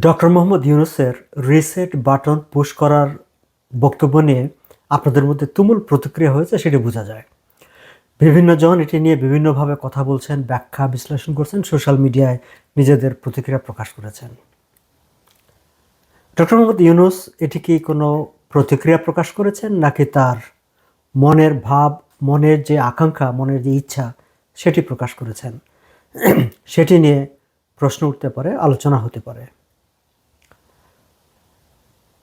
Doctor Mohammad ইউনুসের reset button push করার বক্তব্য নিয়ে আপনাদের মধ্যে তুমুল প্রতিক্রিয়া হয়েছে, সেটি বোঝা যায়। বিভিন্ন জন এটি নিয়ে বিভিন্নভাবে কথা বলছেন, ব্যাখ্যা বিশ্লেষণ করছেন, সোশ্যাল মিডিয়ায় নিজেদের প্রতিক্রিয়া প্রকাশ করেছেন। ডক্টর মোহাম্মদ ইউনুস, এটি কি কোনো প্রতিক্রিয়া প্রকাশ করেছেন, নাকি তার মনের ভাব, মনের যে আকাঙ্ক্ষা, মনের যে ইচ্ছা, সেটি প্রকাশ করেছেন? সেটি নিয়ে প্রশ্ন উঠতে পারে, আলোচনা হতে পারে।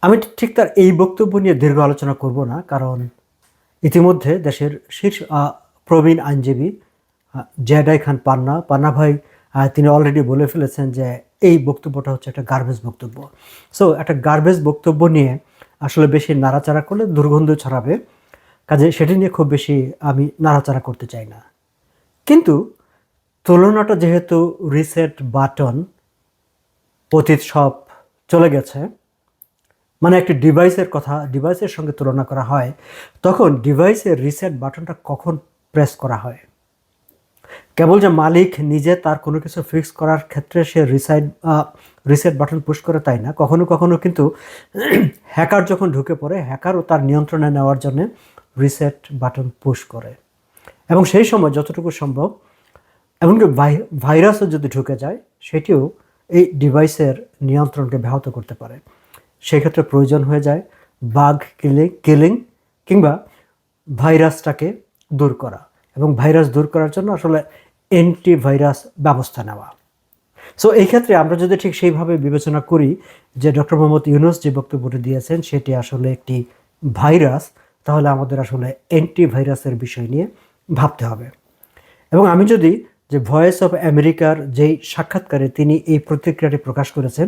আমি ঠিক তার এই বক্তব্য নিয়ে দীর্ঘ আলোচনা করব না, কারণ ইতিমধ্যে দেশের শীর্ষ প্রবীণ আইনজীবী জেডাই খান পান্না পান্না ভাই তিনি অলরেডি বলে ফেলেছেন যে এই বক্তব্যটা হচ্ছে একটা গার্বেজ বক্তব্য। সো একটা গার্বেজ বক্তব্য নিয়ে আসলে বেশি নাড়াচাড়া করলে দুর্গন্ধ ছড়াবে, কাজে সেটি নিয়ে খুব বেশি আমি নাড়াচাড়া করতে চাই না। কিন্তু তুলনাটা যেহেতু রিসেট বাটন অতীত সব চলে গেছে মানে একটি ডিভাইসের কথা ডিভাইসের সঙ্গে তুলনা করা হয়, তখন ডিভাইসের রিসেট বাটনটা কখন প্রেস করা হয়? কেবল যে মালিক নিজে তার কোনো কিছু ফিক্স করার ক্ষেত্রে সে রিসাইড রিসেট বাটন পুশ করে তাই না? কখনো কখনো কিন্তু হ্যাকার যখন ঢুকে পড়ে হ্যাকারও তার নিয়ন্ত্রণে নেওয়ার জন্য রিসেট বাটন পুশ করে। এবং সেই সময় যতটুকু সম্ভব, এমনকি ভাই- ভাইরাসও যদি ঢুকে যায়, সেটিও এই ডিভাইসের নিয়ন্ত্রণকে ব্যাহত করতে পারে। সেক্ষেত্রে প্রয়োজন হয়ে যায় বাঘ কিলিং কিলিং কিংবা ভাইরাসটাকে দূর করা এবং ভাইরাস দূর করার জন্য আসলে অ্যান্টিভাইরাস ব্যবস্থা নেওয়া। সো এই ক্ষেত্রে আমরা যদি ঠিক সেইভাবে বিবেচনা করি যে ডক্টর মোহাম্মদ ইউনুস যে বক্তব্যটি দিয়েছেন সেটি আসলে একটি ভাইরাস, তাহলে আমাদের আসলে অ্যান্টিভাইরাসের বিষয় নিয়ে ভাবতে হবে। এবং আমি যদি যে ভয়েস অফ আমেরিকার যেই সাক্ষাৎকারে তিনি এই প্রতিক্রিয়াটি প্রকাশ করেছেন,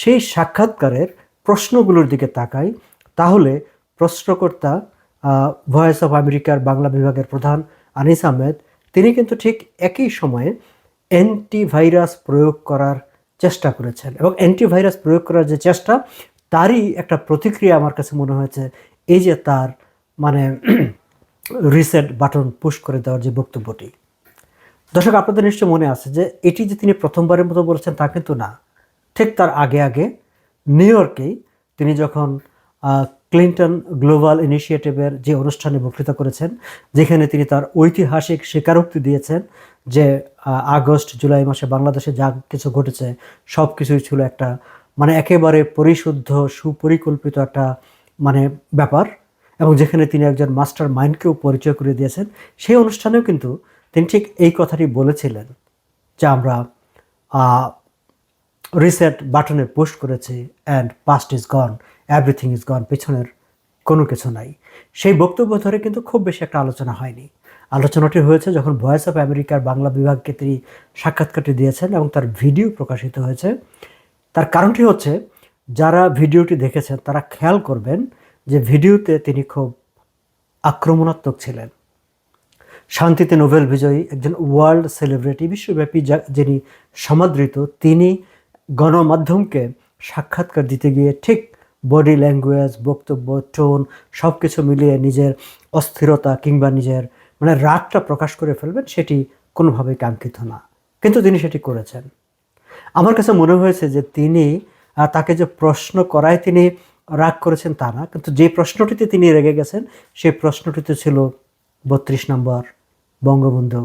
সেই সাক্ষাৎকারের প্রশ্নগুলোর দিকে তাকাই, তাহলে প্রশ্নকর্তা ভয়েস অফ আমেরিকার বাংলা বিভাগের প্রধান আনিস আহমেদ, তিনি কিন্তু ঠিক একই সময়ে অ্যান্টিভাইরাস প্রয়োগ করার চেষ্টা করেছেন। এবং অ্যান্টিভাইরাস প্রয়োগ করার যে চেষ্টা, তারই একটা প্রতিক্রিয়া আমার কাছে মনে হয়েছে, এই যে তার মানে রিসেট বাটন পুশ করে দেওয়ার যে বক্তব্যটি। দর্শক, আপনাদের নিশ্চয় মনে আছে যে এটি যে তিনি প্রথমবারের মতো বলেছেন তা কিন্তু না। ঠিক তার আগে আগে নিউ ইয়র্কেই তিনি যখন ক্লিন্টন গ্লোবাল ইনিশিয়েটিভের যে অনুষ্ঠানে বক্তৃতা করেছেন, যেখানে তিনি তার ঐতিহাসিক স্বীকারোক্তি দিয়েছেন যে আগস্ট, জুলাই মাসে বাংলাদেশে যা কিছু ঘটেছে সব কিছুই ছিল একটা মানে একেবারে পরিশুদ্ধ, সুপরিকল্পিত একটা মানে ব্যাপার। এবং যেখানে তিনি একজন মাস্টার মাইন্ডকেও পরিচয় করে দিয়েছেন, সেই অনুষ্ঠানেও কিন্তু তিনি ঠিক এই কথাটি বলেছিলেন যে আমরা রিসেট বাটনে পোস্ট করেছে and past is gone everything is gone পেছনের কোনো কিছু নাই। সেই বক্তব্য ধরে কিন্তু খুব বেশি একটা আলোচনা হয়নি। আলোচনাটি হয়েছে যখন ভয়েস অফ আমেরিকার বাংলা বিভাগকে তিনি সাক্ষাৎকারটি দিয়েছেন এবং তার ভিডিও প্রকাশিত হয়েছে। তার কারণটি হচ্ছে, যারা ভিডিওটি দেখেছেন, তারা খেয়াল করবেন যে ভিডিওতে তিনি খুব আক্রমণাত্মক ছিলেন। শান্তিতে নোবেল বিজয়ী একজন ওয়ার্ল্ড সেলিব্রিটি বিশ্বব্যাপী যিনি সমাদৃত, তিনি গণমাধ্যমকে সাক্ষাৎকার দিতে গিয়ে ঠিক বডি ল্যাঙ্গুয়েজ, বক্তব্য, টোন সব কিছু মিলিয়ে নিজের অস্থিরতা কিংবা নিজের মানে রাগটা প্রকাশ করে ফেলবেন সেটি কোনোভাবেই কাঙ্ক্ষিত না। কিন্তু তিনি সেটি করেছেন। আমার কাছে মনে হয়েছে যে তিনি তাকে যে প্রশ্ন করায় তিনি রাগ করেছেন তা না, কিন্তু যে প্রশ্নটিতে তিনি রেগে গেছেন, সেই প্রশ্নটিতে ছিল বত্রিশ নম্বর বঙ্গবন্ধু,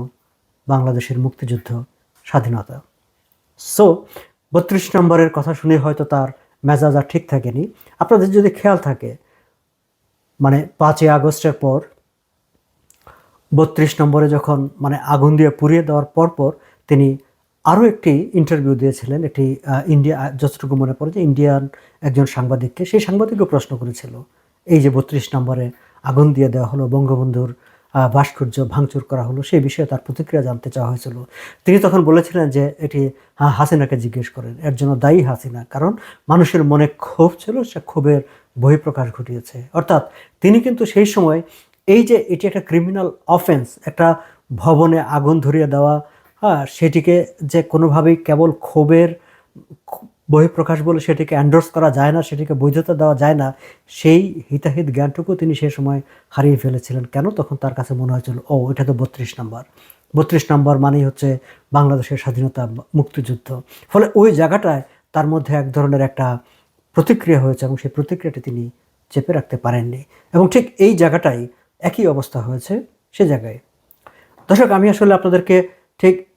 বাংলাদেশের মুক্তিযুদ্ধ, স্বাধীনতা। সো বত্রিশ নম্বরের কথা শুনে হয়তো তার মেজাজ আর ঠিক থাকেনি। আপনাদের যদি খেয়াল থাকে মানে পাঁচই আগস্টের পর, বত্রিশ নম্বরে যখন মানে আগুন দিয়ে পুড়িয়ে দেওয়ার পরপর তিনি আরও একটি ইন্টারভিউ দিয়েছিলেন, একটি ইন্ডিয়া যতটুকু মনে পড়ে যে ইন্ডিয়ান একজন সাংবাদিককে, সেই সাংবাদিকও প্রশ্ন করেছিল, এই যে বত্রিশ নম্বরে আগুন দিয়ে দেওয়া হলো বঙ্গবন্ধুর ভাস্কর্য ভাঙচুর করা হলো, সেই বিষয়ে তার প্রতিক্রিয়া জানতে চাওয়া হয়েছিল। তিনি তখন বলেছিলেন যে এটি হাসিনাকে জিজ্ঞেস করেন, এর জন্য দায়ী হাসিনা, কারণ মানুষের মনে ক্ষোভ ছিল, সে ক্ষোভের বহিঃপ্রকাশ ঘটিয়েছে। অর্থাৎ তিনি কিন্তু সেই সময় এই যে এটি একটা ক্রিমিনাল অফেন্স একটা ভবনে আগুন ধরিয়ে দেওয়া হ্যাঁ সেটিকে যে কোনোভাবেই কেবল ক্ষোভের বহিঃপ্রকাশ বলে সেটিকে অ্যান্ডোর্স করা যায় না, সেটিকে বৈধতা দেওয়া যায় না, সেই হিতাহিত জ্ঞানটুকু তিনি সে সময় হারিয়ে ফেলেছিলেন। কেন? তখন তার কাছে মনে হয়েছিল, ও, এটা তো বত্রিশ নম্বর। বত্রিশ নম্বর মানেই হচ্ছে বাংলাদেশের স্বাধীনতা মুক্তিযুদ্ধ। ফলে ওই জায়গাটায় তার মধ্যে এক ধরনের একটা প্রতিক্রিয়া হয়েছে এবং সেই প্রতিক্রিয়াটি তিনি চেপে রাখতে পারেননি। এবং ঠিক এই জায়গাটাই একই অবস্থা হয়েছে সে জায়গায়। দর্শক, আমি আসলে আপনাদেরকে ঠিক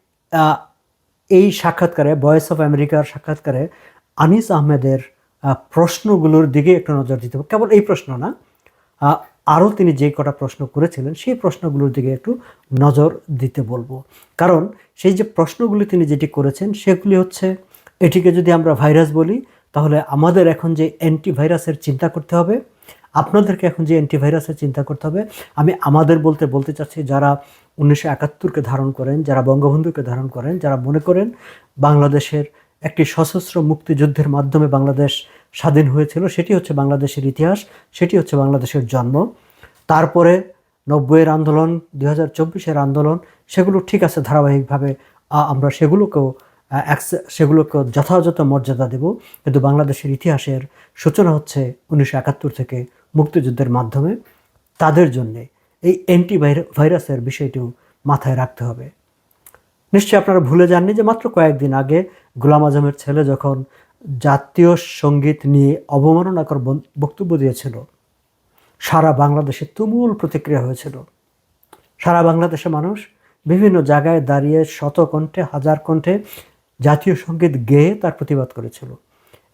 এই সাক্ষাৎকারে ভয়েস অফ আমেরিকার সাক্ষাৎকারে আনিস আহমেদের প্রশ্নগুলোর দিকে একটু নজর দিতে হবে। কেবল এই প্রশ্ন না আরও তিনি যে কটা প্রশ্ন করেছিলেন, সেই প্রশ্নগুলোর দিকে একটু নজর দিতে বলব। কারণ সেই যে প্রশ্নগুলি তিনি যেটি করেছেন, সেগুলি হচ্ছে, এটিকে যদি আমরা ভাইরাস বলি, তাহলে আমাদের এখন যে অ্যান্টিভাইরাসের চিন্তা করতে হবে আপনাদেরকে এখন যে অ্যান্টিভাইরাসের চিন্তা করতে হবে, আমি আমাদের বলতে বলতে চাচ্ছি যারা উনিশশো একাত্তরকে ধারণ করেন, যারা বঙ্গবন্ধুকে ধারণ করেন, যারা মনে করেন বাংলাদেশের একটি সশস্ত্র মুক্তিযুদ্ধের মাধ্যমে বাংলাদেশ স্বাধীন হয়েছিল, সেটি হচ্ছে বাংলাদেশের ইতিহাস, সেটি হচ্ছে বাংলাদেশের জন্ম। তারপরে নব্বইয়ের আন্দোলন, দুই হাজার চব্বিশের আন্দোলন, সেগুলো ঠিক আছে ধারাবাহিকভাবে আমরা সেগুলোকেও সেগুলোকেও যথাযথ মর্যাদা দেব। কিন্তু বাংলাদেশের ইতিহাসের সূচনা হচ্ছে উনিশশো একাত্তর থেকে মুক্তিযুদ্ধের মাধ্যমে তাদের জন্যে এই অ্যান্টি ভাইরাসের বিষয়টিও মাথায় রাখতে হবে। নিশ্চয়ই আপনারা ভুলে যাননি যে মাত্র কয়েকদিন আগে গোলাম আজমের ছেলে যখন জাতীয় সংগীত নিয়ে অবমাননাকর বক্তব্য দিয়েছিল, সারা বাংলাদেশে তুমুল প্রতিক্রিয়া হয়েছিল। সারা বাংলাদেশে মানুষ বিভিন্ন জায়গায় দাঁড়িয়ে শত কণ্ঠে, হাজার কণ্ঠে জাতীয় সংগীত গেয়ে তার প্রতিবাদ করেছিল।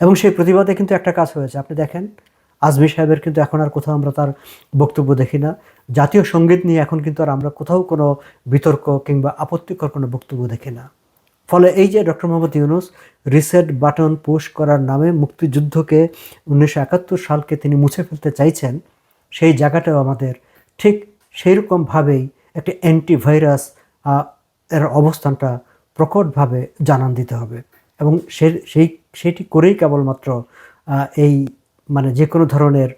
এবং সেই প্রতিবাদে কিন্তু একটা কাজ হয়েছে। আপনি দেখেন আজমি সাহেবের কিন্তু এখন আর কোথাও আমরা তার বক্তব্য দেখি না। জাতীয় সংগীত নিয়ে এখন কিন্তু আর আমরা কোথাও কোনো বিতর্ক কিংবা আপত্তিকর কোনো বক্তব্য দেখি না। ফলে এই যে doctor Muhammad Yunus reset button push করার নামে মুক্তিযুদ্ধকে উনিশশো একাত্তর সালকে তিনি মুছে ফেলতে চাইছেন, সেই জায়গাটাও আমাদের ঠিক সেই রকমভাবেই একটি অ্যান্টিভাইরাস এর অবস্থানটা প্রকটভাবে জানান দিতে হবে। এবং সেই, সেটি করেই কেবলমাত্র এই মানে যে কোনো ধরনের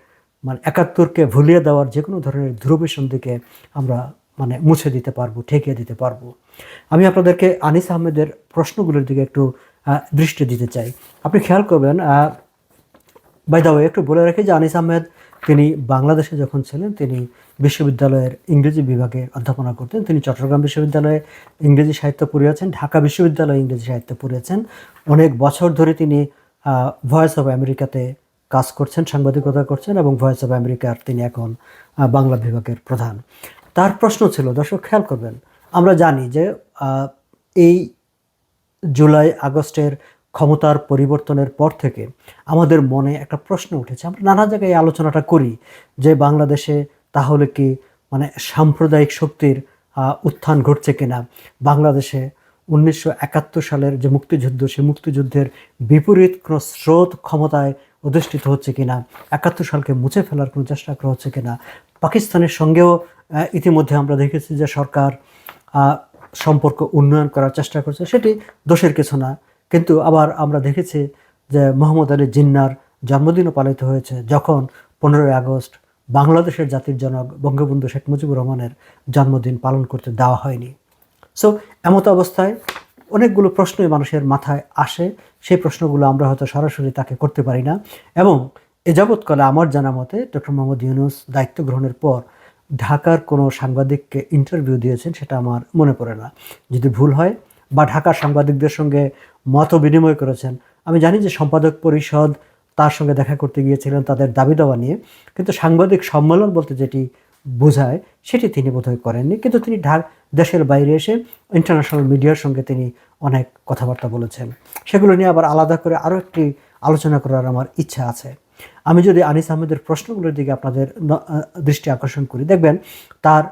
মানে একাত্তরকে ভুলিয়ে দেওয়ার যে কোনো ধরনের ধ্রুবেশন দিকে আমরা মানে মুছে দিতে পারব, ঠেকিয়ে দিতে পারব। আমি আপনাদেরকে আনিস আহমেদের প্রশ্নগুলোর দিকে একটু দৃষ্টি দিতে চাই। আপনি খেয়াল করবেন বাই দা একটু বলে রাখি যে আনিস আহমেদ তিনি বাংলাদেশে যখন ছিলেন, তিনি বিশ্ববিদ্যালয়ের ইংরেজি বিভাগে অধ্যাপনা করতেন। তিনি চট্টগ্রাম বিশ্ববিদ্যালয়ে ইংরেজি সাহিত্য পড়িয়েছেন ঢাকা বিশ্ববিদ্যালয়ে ইংরেজি সাহিত্য পড়িয়েছেন অনেক বছর ধরে তিনি ভয়েস অফ আমেরিকাতে কাজ করছেন, সাংবাদিকতা করছেন এবং ভয়েস অফ আমেরিকার তিনি এখন বাংলা বিভাগের প্রধান। তার প্রশ্ন ছিল, দর্শক, খেয়াল করবেন, আমরা জানি যে এই জুলাই, আগস্টের ক্ষমতার পরিবর্তনের পর থেকে আমাদের মনে একটা প্রশ্ন উঠেছে। আমরা নানা জায়গায় আলোচনাটা করি যে, বাংলাদেশে তাহলে কি মানে সাম্প্রদায়িক শক্তির উত্থান ঘটছে কিনা? বাংলাদেশে উনিশশো একাত্তর সালের যে মুক্তিযুদ্ধ, সেই মুক্তিযুদ্ধের বিপরীত কোনো স্রোত ক্ষমতায় অধিষ্ঠিত হচ্ছে কিনা, একাত্তর সালকে মুছে ফেলার কোনো চেষ্টা করা হচ্ছে কিনা, পাকিস্তানের সঙ্গেও ইতিমধ্যে আমরা দেখেছি যে সরকার সম্পর্ক উন্নয়ন করার চেষ্টা করছে, সেটি দোষের কিছু না। কিন্তু আবার আমরা দেখেছি যে মোহাম্মদ আলী জিন্নার জন্মদিনও পালিত হয়েছে, যখন পনেরোই আগস্ট বাংলাদেশের জাতির জনক বঙ্গবন্ধু শেখ মুজিবুর রহমানের জন্মদিন পালন করতে দেওয়া হয়নি। সো এমত অবস্থায় অনেকগুলো প্রশ্নই মানুষের মাথায় আসে। সেই প্রশ্নগুলো আমরা হয়তো সরাসরি তাকে করতে পারি না। এবং এ যাবৎকালে আমার জানা মতে ডক্টর মোহাম্মদ ইউনুস দায়িত্ব গ্রহণের পর ঢাকার কোনো সাংবাদিককে ইন্টারভিউ দিয়েছেন সেটা আমার মনে পড়ে না। যদি ভুল হয় বা ঢাকার সাংবাদিকদের সঙ্গে মত বিনিময় করেছেন, আমি জানি যে সম্পাদক পরিষদ তার সঙ্গে দেখা করতে গিয়েছিলেন তাদের দাবি দাওয়া নিয়ে। কিন্তু সাংবাদিক সম্মেলন বলতে যেটি বোঝায়, সেটি তিনি বোধহয় করেননি। কিন্তু তিনি ঢাক দেশের বাইরে এসে ইন্টারন্যাশনাল মিডিয়ার সঙ্গে তিনি অনেক কথাবার্তা বলেছেন। সেগুলো নিয়ে আবার আলাদা করে আরও একটি আলোচনা করার আমার ইচ্ছা আছে। আমি যদি আনিস আহমেদের প্রশ্নগুলোর দিকে আপনাদের দৃষ্টি আকর্ষণ করি, দেখবেন তার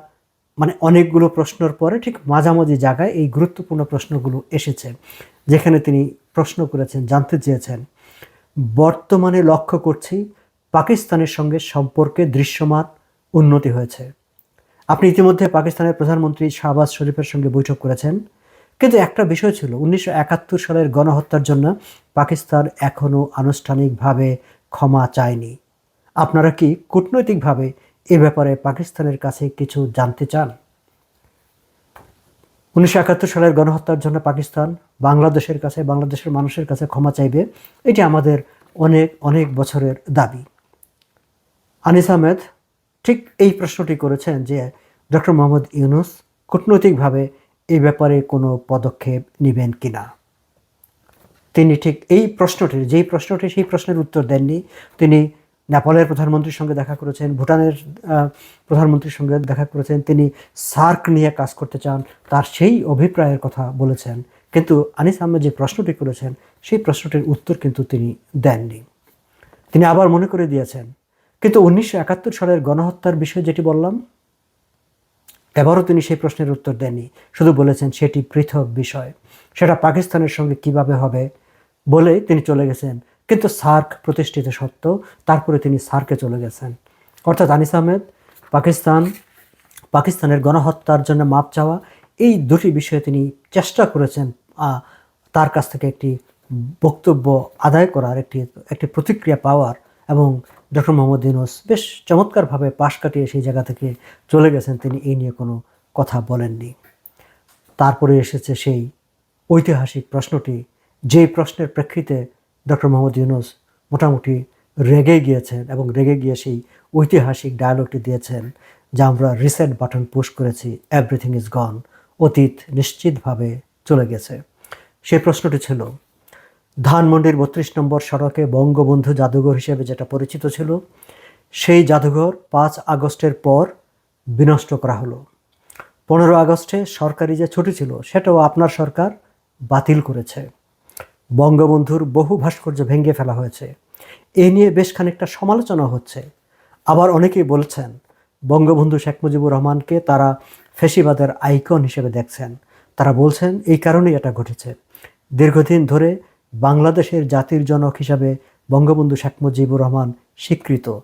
মানে অনেকগুলো প্রশ্নের পরে ঠিক মাঝামাঝি জায়গায় এই গুরুত্বপূর্ণ প্রশ্নগুলো এসেছে, যেখানে তিনি প্রশ্ন করেছেন, জানতে চেয়েছেন, বর্তমানে লক্ষ্য করছি পাকিস্তানের সঙ্গে সম্পর্কে দৃশ্যমান উন্নতি হয়েছে। আপনি ইতিমধ্যে পাকিস্তানের প্রধানমন্ত্রী শাহবাজ শরীফের সঙ্গে বৈঠক করেছেন। কিন্তু একটা বিষয় ছিল, উনিশশো একাত্তর সালের গণহত্যার জন্য পাকিস্তান এখনও আনুষ্ঠানিকভাবে ক্ষমা চায়নি। আপনারা কি কূটনৈতিকভাবে এ ব্যাপারে পাকিস্তানের কাছে কিছু জানতে চান? উনিশশো একাত্তর সালের গণহত্যার জন্য পাকিস্তান বাংলাদেশের কাছে, বাংলাদেশের মানুষের কাছে ক্ষমা চাইবে, এটি আমাদের অনেক অনেক বছরের দাবি। আনিস আহমেদ ঠিক এই প্রশ্নটি করেছেন যে ডক্টর মোহাম্মদ ইউনুস কূটনৈতিকভাবে এই ব্যাপারে কোনো পদক্ষেপ নেবেন কিনা। তিনি ঠিক এই প্রশ্নটির, যেই প্রশ্নটি সেই প্রশ্নের উত্তর দেননি, তিনি নেপালের প্রধানমন্ত্রীর সঙ্গে দেখা করেছেন, ভুটানের প্রধানমন্ত্রীর সঙ্গে দেখা করেছেন, তিনি সার্ক নিয়ে কাজ করতে চান, তার সেই অভিপ্রায়ের কথা বলেছেন। কিন্তু আনিস আহমেদ যে প্রশ্নটি করেছেন, সেই প্রশ্নটির উত্তর কিন্তু তিনি দেননি। তিনি আবার মনে করে দিয়েছেন কিন্তু উনিশশো একাত্তর সালের গণহত্যার বিষয়ে যেটি বললাম, এবারও তিনি সেই প্রশ্নের উত্তর দেননি। শুধু বলেছেন সেটি পৃথক বিষয়। সেটা পাকিস্তানের সঙ্গে কীভাবে হবে বলে তিনি চলে গেছেন। কিন্তু সার্ক প্রতিষ্ঠিত সত্ত্বেও তারপরে তিনি সার্কে চলে গেছেন। অর্থাৎ আনিস আহমেদ, পাকিস্তান, পাকিস্তানের গণহত্যার জন্য মাপ চাওয়া, এই দুটি বিষয়ে তিনি চেষ্টা করেছেন তার কাছ থেকে একটি বক্তব্য আদায় করার, একটি একটি প্রতিক্রিয়া পাওয়ার। এবং ডক্টর মোহাম্মদ ইউনুস বেশ চমৎকারভাবে পাশ কাটিয়ে সেই জায়গা থেকে চলে গেছেন। তিনি এই নিয়ে কোনো কথা বলেননি। তারপরে এসেছে সেই ঐতিহাসিক প্রশ্নটি, যেই প্রশ্নের প্রেক্ষিতে ডক্টর মোহাম্মদ ইউনুস মোটামুটি রেগে গিয়েছেন এবং রেগে গিয়ে সেই ঐতিহাসিক ডায়ালগটি দিয়েছেন, যা আমরা রিসেন্ট বাটন পুশ করেছি এভরিথিং ইজ গন অতীত নিশ্চিতভাবে চলে গেছে। সেই প্রশ্নটি ছিল ধানমন্ডির বত্রিশ নম্বর সড়কে বঙ্গবন্ধু জাদুঘর হিসেবে যেটা পরিচিত ছিল, সেই জাদুঘর পাঁচ আগস্টের পর বিনষ্ট করা হলো। পনেরো আগস্টে সরকারি যে ছুটি ছিল, সেটাও আপনার সরকার বাতিল করেছে। বঙ্গবন্ধুর বহু ভাস্কর্য ভেঙে ফেলা হয়েছে। এ নিয়ে বেশ খানিকটা সমালোচনা হচ্ছে। আবার অনেকেই বলছেন, বঙ্গবন্ধু শেখ মুজিবুর রহমানকে তারা ফেসিবাদের আইকন হিসেবে দেখছেন। তারা বলছেন, এই কারণেই এটা ঘটেছে। দীর্ঘদিন ধরে বাংলাদেশের জাতির জনক হিসাবে বঙ্গবন্ধু শেখ মুজিবুর রহমান স্বীকৃত।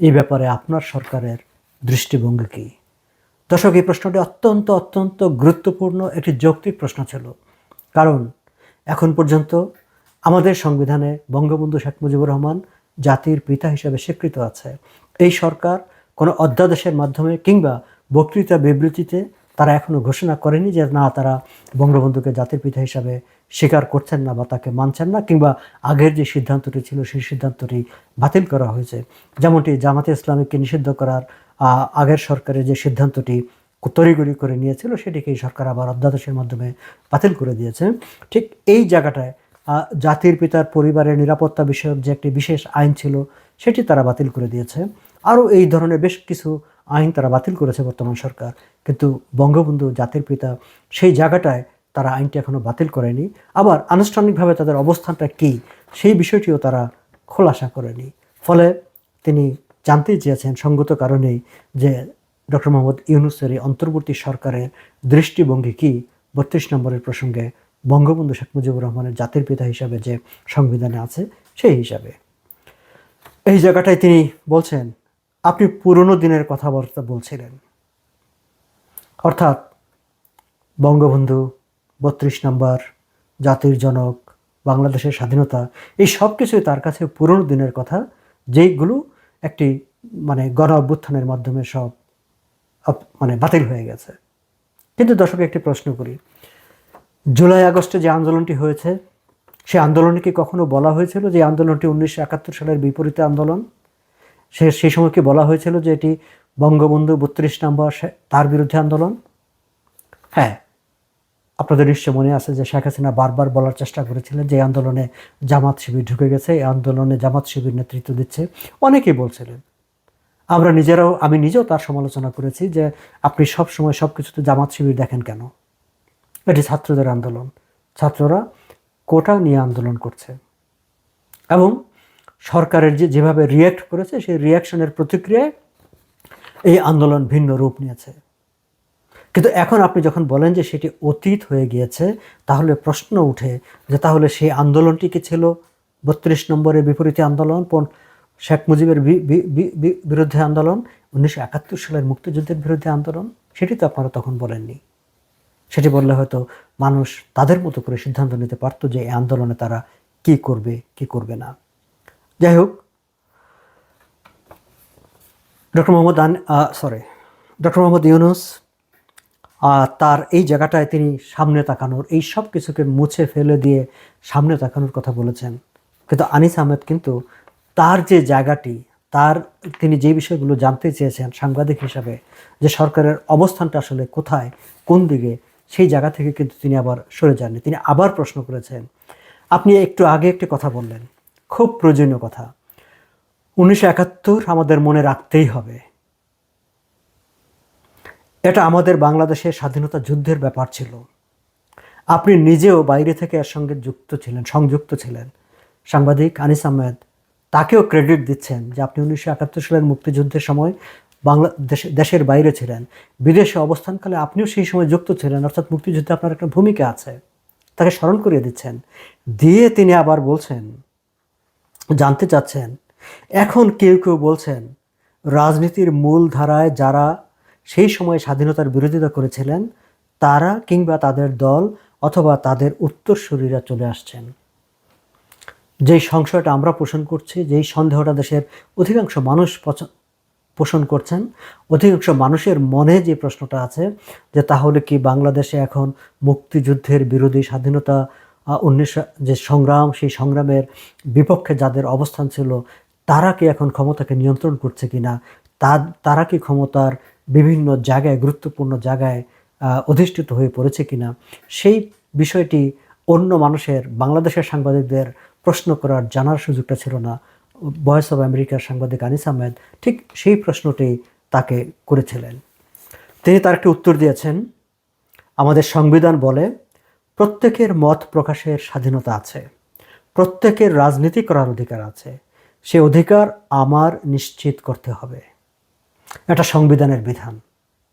এই ব্যাপারে আপনার সরকারের দৃষ্টিভঙ্গি কী? দর্শক, এই প্রশ্নটি অত্যন্ত অত্যন্ত গুরুত্বপূর্ণ একটি যৌক্তিক প্রশ্ন ছিল। কারণ এখন পর্যন্ত আমাদের সংবিধানে বঙ্গবন্ধু শেখ মুজিবুর রহমান জাতির পিতা হিসাবে স্বীকৃত আছে। এই সরকার কোনো অধ্যাদেশের মাধ্যমে কিংবা বক্তৃতা বিবৃতিতে তারা এখনও ঘোষণা করেনি যে না, তারা বঙ্গবন্ধুকে জাতির পিতা হিসাবে স্বীকার করছেন না বা তাকে মানছেন না, কিংবা আগের যে সিদ্ধান্তটি ছিল সেই সিদ্ধান্তটি বাতিল করা হয়েছে। যেমনটি জামাতে ইসলামীকে নিষিদ্ধ করার আগের সরকারের যে সিদ্ধান্তটি তড়িগড়ি করে নিয়েছিল, সেটিকে এই সরকার আবার অধ্যাদেশের মাধ্যমে বাতিল করে দিয়েছে। ঠিক এই জায়গাটায় জাতির পিতার পরিবারের নিরাপত্তা বিষয়ক যে একটি বিশেষ আইন ছিল, সেটি তারা বাতিল করে দিয়েছে। আরও এই ধরনের বেশ কিছু আইন তারা বাতিল করেছে বর্তমান সরকার। কিন্তু বঙ্গবন্ধু জাতির পিতা সেই জায়গাটায় তারা আইনটি এখনও বাতিল করেনি। আবার আনুষ্ঠানিকভাবে তাদের অবস্থানটা কী, সেই বিষয়টিও তারা খোলাসা করেনি। ফলে তিনি জানতে চেয়েছেন সঙ্গত কারণেই যে ডক্টর মোহাম্মদ ইউনুসের এই অন্তর্বর্তী সরকারের দৃষ্টিভঙ্গি কী, বত্রিশ নম্বরের প্রসঙ্গে বঙ্গবন্ধু শেখ মুজিবুর রহমানের জাতির পিতা হিসাবে যে সংবিধানে আছে, সেই হিসাবে। এই জায়গাটায় তিনি বলছেন আপনি পুরনো দিনের কথাবার্তা বলছিলেন। অর্থাৎ বঙ্গবন্ধু বত্রিশ নম্বর, জাতির জনক, বাংলাদেশের স্বাধীনতা, এই সব কিছুই তার কাছে পুরনো দিনের কথা, যেইগুলো একটি মানে গণ অভ্যুত্থানের মাধ্যমে সব মানে বাতিল হয়ে গেছে। কিন্তু দর্শক, একটি প্রশ্ন করি। জুলাই, আগস্টে যে আন্দোলনটি হয়েছে সেই আন্দোলনে কি কখনো বলা হয়েছিল যে আন্দোলনটি উনিশশো একাত্তর সালের বিপরীতে আন্দোলন? সে সেই সময় কি বলা হয়েছিল যে এটি বঙ্গবন্ধু বত্রিশ নম্বর তার বিরুদ্ধে আন্দোলন? হ্যাঁ। আপনাদের নিশ্চয় মনে আছে যে শেখ হাসিনা বারবার বলার চেষ্টা করেছিলেন যে আন্দোলনে জামাত শিবির ঢুকে গেছে, এই আন্দোলনে জামাত শিবির নেতৃত্ব দিচ্ছে। অনেকেই বলছিলেন। আমরা নিজেরাও, আমি নিজেও তার সমালোচনা করেছি যে আপনি সব সময় সব কিছুতে জামাত শিবির দেখেন কেন? এটি ছাত্রদের আন্দোলন। ছাত্ররা কোটা নিয়ে আন্দোলন করছে। এবং সরকারের যে যেভাবে রিয়্যাক্ট করেছে, সেই রিয়াকশনের প্রতিক্রিয়ায় এই আন্দোলন ভিন্ন রূপ নিয়েছে। কিন্তু এখন আপনি যখন বলেন যে সেটি অতীত হয়ে গিয়েছে, তাহলে প্রশ্ন উঠে যে তাহলে সেই আন্দোলনটি কি ছিল? বত্রিশ নম্বরের বিপরীতে আন্দোলন শেখ মুজিবের বিরুদ্ধে আন্দোলন, উনিশশো একাত্তর সালের মুক্তিযুদ্ধের বিরুদ্ধে আন্দোলন, সেটি তো আপনারা তখন বলেননি। সেটি বললে হয়তো মানুষ তাদের মতো করে সিদ্ধান্ত নিতে পারতো যে এই আন্দোলনে তারা কি করবে কি করবে না। যাই হোক ডক্টর মোহাম্মদ আন সরি ডক্টর মোহাম্মদ ইউনুস তার এই জায়গাটায় তিনি সামনে তাকানোর, এই সব কিছুকে মুছে ফেলে দিয়ে সামনে তাকানোর কথা বলেছেন। কিন্তু আনিস আহমেদ কিন্তু তার যে জায়গাটি, তার তিনি যে বিষয়গুলো জানতে চেয়েছেন সাংবাদিক হিসাবে, যে সরকারের অবস্থানটা আসলে কোথায়, কোন দিকে, সেই জায়গা থেকে কিন্তু তিনি আবার সরে যাননি। তিনি আবার প্রশ্ন করেছেন, আপনি একটু আগে একটি কথা বললেন। খুব প্রয়োজনীয় কথা। উনিশশো একাত্তর আমাদের মনে রাখতেই হবে। এটা আমাদের বাংলাদেশের স্বাধীনতা যুদ্ধের ব্যাপার ছিল। আপনি নিজেও বাইরে থেকে এর সঙ্গে যুক্ত ছিলেন, সংযুক্ত ছিলেন। সাংবাদিক আনিস আহমেদ তাকেও ক্রেডিট দিচ্ছেন যে আপনি উনিশশো একাত্তর সালের মুক্তিযুদ্ধের সময় বাংলাদেশ দেশের বাইরে ছিলেন। বিদেশে অবস্থানকালে আপনিও সেই সময় যুক্ত ছিলেন, অর্থাৎ মুক্তিযুদ্ধে আপনার একটা ভূমিকা আছে। তাকে স্মরণ করিয়ে দিচ্ছেন। দিয়ে তিনি আবার বলছেন জানতে চাচ্ছেন, এখন কেউ কেউ বলছেন, রাজনীতির মূল ধারায় যারা সেই সময় স্বাধীনতার বিরোধিতা করেছিলেন, তারা কিংবা তাদের দল অথবা তাদের উত্তরসূরিরা চলে আসছেন। যেই সংশয়টা আমরা পোষণ করছি, যেই সন্দেহটা দেশের অধিকাংশ মানুষ পোষণ করছেন, অধিকাংশ মানুষের মনে যে প্রশ্নটা আছে, যে তাহলে কি বাংলাদেশে এখন মুক্তিযুদ্ধের বিরোধী স্বাধীনতা উনিশশো যে সংগ্রাম, সেই সংগ্রামের বিপক্ষে যাদের অবস্থান ছিল, তারা কি এখন ক্ষমতাকে নিয়ন্ত্রণ করছে কিনা? তা, তারা কি ক্ষমতার বিভিন্ন জায়গায়, গুরুত্বপূর্ণ জায়গায় অধিষ্ঠিত হয়ে পড়েছে কিনা? সেই বিষয়টি অন্য মানুষের, বাংলাদেশের সাংবাদিকদের প্রশ্ন করার জানার সুযোগটা ছিল না। ভয়েস অব আমেরিকার সাংবাদিক আনিস আহমেদ ঠিক সেই প্রশ্নটি তাকে করেছিলেন। তিনি তার একটি উত্তর দিয়েছেন। আমাদের সংবিধান বলে প্রত্যেকের মত প্রকাশের স্বাধীনতা আছে। প্রত্যেকের রাজনীতি করার অধিকার আছে। সে অধিকার আমার নিশ্চিত করতে হবে। এটা সংবিধানের বিধান।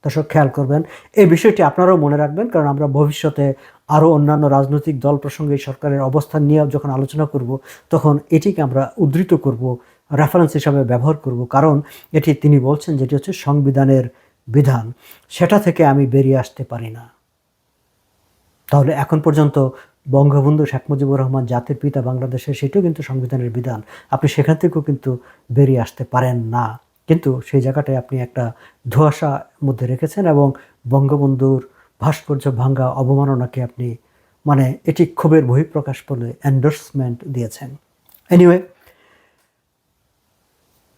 দর্শক, খেয়াল করবেন, এই বিষয়টি আপনারাও মনে রাখবেন, কারণ আমরা ভবিষ্যতে আরও অন্যান্য রাজনৈতিক দল প্রসঙ্গে সরকারের অবস্থান নিয়ে যখন আলোচনা করব, তখন এটিকে আমরা উদ্ধৃত করব রেফারেন্স হিসাবে ব্যবহার করব, কারণ এটি তিনি বলছেন যেটি হচ্ছে সংবিধানের বিধান। সেটা থেকে আমি বেরিয়ে আসতে পারি না। তাহলে এখন পর্যন্ত বঙ্গবন্ধু শেখ মুজিবুর রহমান জাতির পিতা বাংলাদেশের সেটাও কিন্তু সংবিধানের বিধান। আপনি সেখান থেকেও কিন্তু বেরিয়ে আসতে পারেন না। কিন্তু সেই জায়গাটায় আপনি একটা ধোঁয়াশা মধ্যে রেখেছেন এবং বঙ্গবন্ধুর ভাস্কর্য ভাঙ্গা অবমাননাকে আপনি মানে এটি ক্ষোভের বহিঃপ্রকাশ বলে অ্যান্ডোর্সমেন্ট দিয়েছেন। এনিওয়ে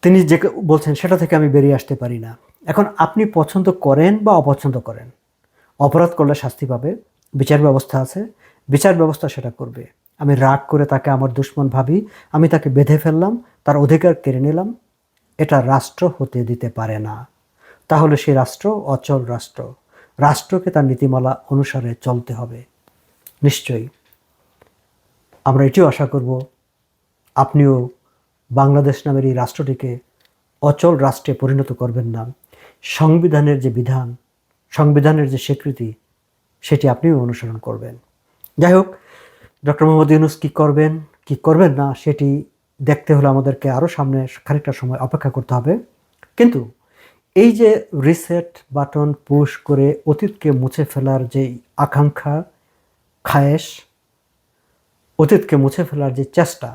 তিনি যে বলছেন সেটা থেকে আমি বেরিয়ে আসতে পারি না। এখন আপনি পছন্দ করেন বা অপছন্দ করেন, অপরাধ করলে শাস্তি পাবে বিচার ব্যবস্থা আছে, বিচার ব্যবস্থা সেটা করবে। আমি রাগ করে তাকে আমার দুশ্মন ভাবি, আমি তাকে বেঁধে ফেললাম, তার অধিকার কেড়ে নিলাম। এটা রাষ্ট্র হতে দিতে পারে না। তাহলে সেই রাষ্ট্র অচল রাষ্ট্র। রাষ্ট্রকে তার নীতিমালা অনুসারে চলতে হবে। নিশ্চয়ই। আমরা এটিও আশা করব, আপনিও বাংলাদেশ নামের এই রাষ্ট্রটিকে অচল রাষ্ট্রে পরিণত করবেন না। সংবিধানের যে বিধান, সংবিধানের যে স্বীকৃতি সেটি আপনি অনুসরণ করবেন। যাই হোক, ডক্টর মোহাম্মদ ইউনুস কী করবেন, কি করবেন না, সেটি দেখতে হলে আমাদেরকে আরও সামনে খানিকটা সময় অপেক্ষা করতে হবে। কিন্তু এই যে রিসেট বাটন পুশ করে অতীতকে মুছে ফেলার যে আকাঙ্ক্ষা, খায়েশ, অতীতকে মুছে ফেলার যে চেষ্টা,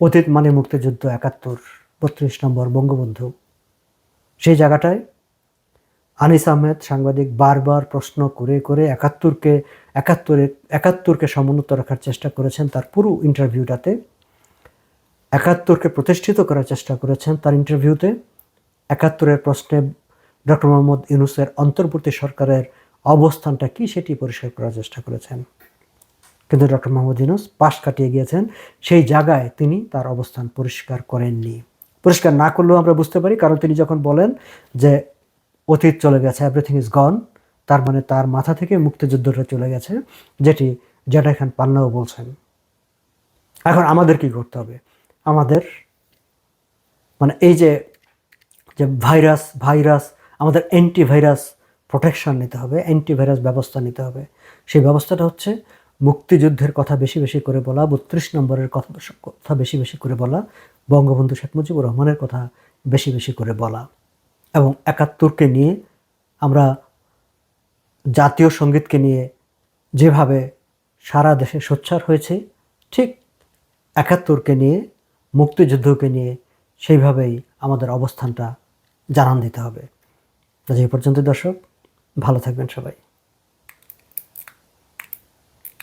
অতীত মানে মুক্তিযুদ্ধ একাত্তর, বত্রিশ নম্বর বঙ্গবন্ধু, সেই জায়গাটায় আনিস আহমেদ সাংবাদিক বারবার প্রশ্ন করে করে একাত্তরকে, একাত্তরে, একাত্তরকে সমুন্নত রাখার চেষ্টা করেছেন তার পুরো ইন্টারভিউটাতে। একাত্তরকে প্রতিষ্ঠিত করার চেষ্টা করেছেন তার ইন্টারভিউতে। একাত্তরের প্রশ্নে ডক্টর মোহাম্মদ ইউনুসের অন্তর্বর্তী সরকারের অবস্থানটা কি সেটি পরিষ্কার করার চেষ্টা করেছেন। কিন্তু ডক্টর মোহাম্মদ ইউনুস পাশ কাটিয়ে গিয়েছেন, সেই জায়গায় তিনি তার অবস্থান পরিষ্কার করেননি। পরিষ্কার না করলেও আমরা বুঝতে পারি, কারণ তিনি যখন বলেন যে অতীত চলে গেছে এভরিথিং ইজ গন তার মানে তার মাথা থেকে মুক্তিযুদ্ধটা চলে গেছে, যেটি জেডাই খান পান্নাও বলছেন। এখন আমাদের কি করতে হবে? আমাদের মানে এই যে যে ভাইরাস ভাইরাস আমাদের অ্যান্টিভাইরাস প্রোটেকশন নিতে হবে অ্যান্টিভাইরাস ব্যবস্থা নিতে হবে। সেই ব্যবস্থাটা হচ্ছে মুক্তিযুদ্ধের কথা বেশি বেশি করে বলা, বত্রিশ নম্বরের কথা কথা বেশি বেশি করে বলা, বঙ্গবন্ধু শেখ মুজিবুর রহমানের কথা বেশি বেশি করে বলা। এবং একাত্তরকে নিয়ে আমরা জাতীয় সঙ্গীতকে নিয়ে যেভাবে সারা দেশে সোচ্চার হয়েছে, ঠিক একাত্তরকে নিয়ে, মুক্তিযুদ্ধকে নিয়ে সেইভাবেই আমাদের অবস্থানটা জানান দিতে হবে। আজ এই পর্যন্ত দর্শক, ভালো থাকবেন সবাই।